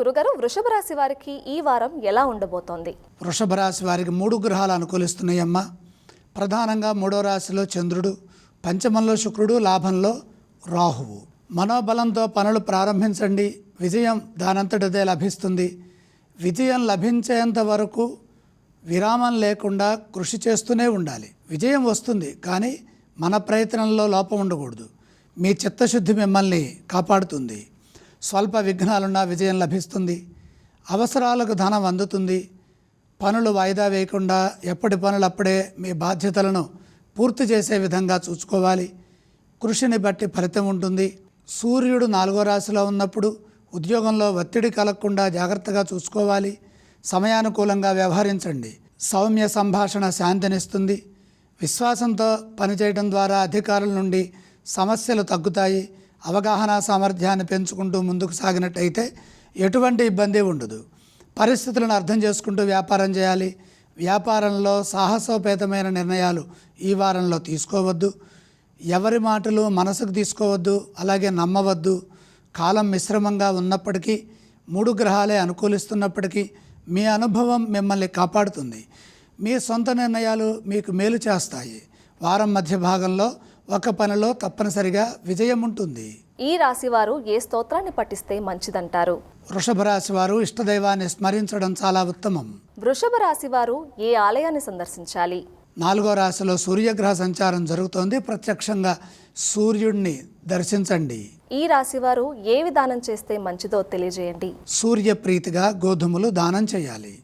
గురుగారు వృషభ రాశి వారికి ఈ వారం ఎలా ఉండబోతోంది? వృషభ రాశి వారికి మూడు గ్రహాలు అనుకూలిస్తున్నాయమ్మా. ప్రధానంగా మూడో రాశిలో చంద్రుడు పంచమంలో శుక్రుడు లాభంలో రాహువు. మనోబలంతో పనులు ప్రారంభించండి. విజయం దానంతటిదే లభిస్తుంది. విజయం లభించేంత వరకు విరామం లేకుండా కృషి చేస్తూనే ఉండాలి. విజయం వస్తుంది కానీ మన ప్రయత్నంలో లోపం ఉండకూడదు. మీ చిత్తశుద్ధి మిమ్మల్ని కాపాడుతుంది. స్వల్ప విఘ్నాలున్నా విజయం లభిస్తుంది. అవసరాలకు ధనం అందుతుంది. పనులు వాయిదా వేయకుండా ఎప్పటి పనులు అప్పుడే మీ బాధ్యతలను పూర్తి చేసే విధంగా చూసుకోవాలి. కృషిని బట్టి ఫలితం ఉంటుంది. సూర్యుడు నాలుగో రాశిలో ఉన్నప్పుడు ఉద్యోగంలో ఒత్తిడి కలగకుండా జాగ్రత్తగా చూసుకోవాలి. సమయానుకూలంగా వ్యవహరించండి. సౌమ్య సంభాషణ శాంతినిస్తుంది. విశ్వాసంతో పనిచేయడం ద్వారా అధికారుల నుండి సమస్యలు తగ్గుతాయి. అవగాహన సామర్థ్యాన్ని పెంచుకుంటూ ముందుకు సాగినట్టయితే ఎటువంటి ఇబ్బంది ఉండదు. పరిస్థితులను అర్థం చేసుకుంటూ వ్యాపారం చేయాలి. వ్యాపారంలో సాహసోపేతమైన నిర్ణయాలు ఈ వారంలో తీసుకోవద్దు. ఎవరి మాటలు మనసుకు తీసుకోవద్దు అలాగే నమ్మవద్దు. కాలం మిశ్రమంగా ఉన్నప్పటికీ మూడు గ్రహాలే అనుకూలిస్తున్నప్పటికీ మీ అనుభవం మిమ్మల్ని కాపాడుతుంది. మీ సొంత నిర్ణయాలు మీకు మేలు చేస్తాయి. వారం మధ్య భాగంలో ఒక పనిలో తప్పనిసరిగా విజయం ఉంటుంది. ఈ రాశి వారు ఏ స్తోత్రాన్ని పఠిస్తే మంచిదంటారు? వృషభ రాశి వారు ఇష్టదైవాన్ని స్మరించడం చాలా ఉత్తమం. వృషభ రాశి వారు ఏ ఆలయాన్ని సందర్శించాలి? నాలుగో రాశిలో సూర్యగ్రహ సంచారం జరుగుతోంది. ప్రత్యక్షంగా సూర్యుడిని దర్శించండి. ఈ రాశి వారు ఏ విధానం చేస్తే మంచిదో తెలియజేయండి. సూర్యప్రీతిగా గోధుమలు దానం చేయాలి.